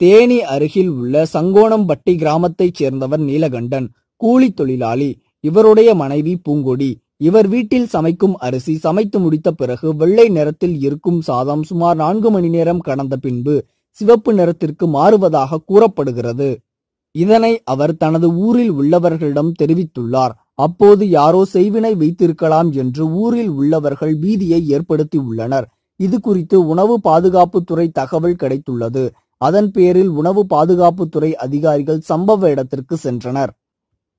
தேனி அருகில் உள்ள சங்கோணம்பட்டி கிராமத்தைச் சேர்ந்தவர் நீலகண்டன் கூலி தொழிலாளி. இவருடைய மனைவி பூங்கொடி. இவர் வீட்டில் சமைக்கும் அரிசி சமைத்து முடித்த பிறகு வெள்ளை நிறத்தில் இருக்கும் சாதம் சுமார் நான்கு மணி நேரம் கடந்த பின்பு சிவப்பு நிறத்திற்கு மாறுவதாக கூறப்படுகிறது. இதனை அவர் தனது ஊரில் உள்ளவர்களிடம் தெரிவித்துள்ளார். அப்போது யாரோ செய்வினை வைத்திருக்கலாம் என்று ஊரில் உள்ளவர்கள் பீதியை ஏற்படுத்தி உள்ளனர். இது குறித்து உணவு பாதுகாப்புத்துறை தகவல் கிடைத்துள்ளது. அதன் பேரில் உணவு பாதுகாப்புத்துறை அதிகாரிகள் சம்பவ இடத்திற்கு சென்றனர்.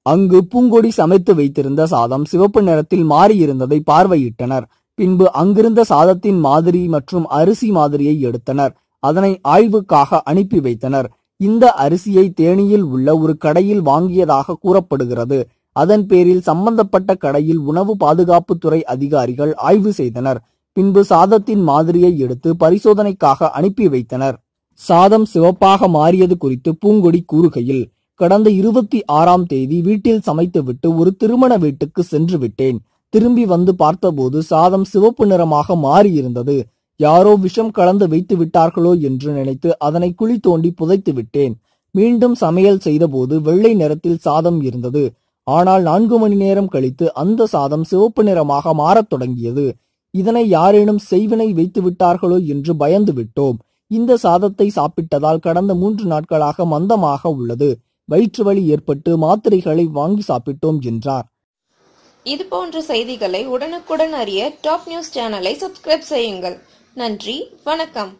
அங்கு பூங்கொடி சமைத்து வைத்திருந்த சாதம் சிவப்பு நிறத்தில் மாறியிருந்ததை பார்வையிட்டனர். பின்பு அங்கிருந்த சாதத்தின் மாதிரி மற்றும் அரிசி மாதிரியை எடுத்தனர். அதனை ஆய்வுக்காக அனுப்பி வைத்தனர். இந்த அரிசியை தேனியில் உள்ள ஒரு கடையில் வாங்கியதாக கூறப்படுகிறது. அதன் பேரில் சம்பந்தப்பட்ட கடையில் உணவு பாதுகாப்புத்துறை அதிகாரிகள் ஆய்வு செய்தனர். பின்பு சாதத்தின் மாதிரியை எடுத்து பரிசோதனைக்காக அனுப்பி வைத்தனர். சாதம் சிவப்பாக மாறியது குறித்து பூங்கொடி கூறுகையில் கடந்த இருபத்தி ஆறாம் தேதி வீட்டில் சமைத்துவிட்டு ஒரு திருமண வீட்டுக்கு சென்று விட்டேன். திரும்பி வந்து பார்த்தபோது சாதம் சிவப்பு நிறமாக மாறியிருந்தது. யாரோ விஷம் கலந்து வைத்து விட்டார்களோ என்று நினைத்து அதனை குழி தோண்டி புதைத்து விட்டேன். மீண்டும் சமையல் செய்தபோது வெள்ளை நிறத்தில் சாதம் இருந்தது. ஆனால் நான்கு மணி நேரம் கழித்து அந்த சாதம் சிவப்பு நிறமாக மாறத் தொடங்கியது. இதனை யாரேனும் செய்வினை வைத்து விட்டார்களோ என்று பயந்து விட்டோம். இந்த சாதத்தை சாப்பிட்டதால் கடந்த மூன்று நாட்களாக மந்தமாக உள்ளது. வயிற்று வலி ஏற்பட்டு மாத்திரைகளை வாங்கி சாப்பிட்டோம் என்றார். இது போன்ற செய்திகளை உடனுக்குடன் அறிய டாப் நியூஸ் சேனலை சப்ஸ்கிரைப் செய்யுங்கள். நன்றி வணக்கம்.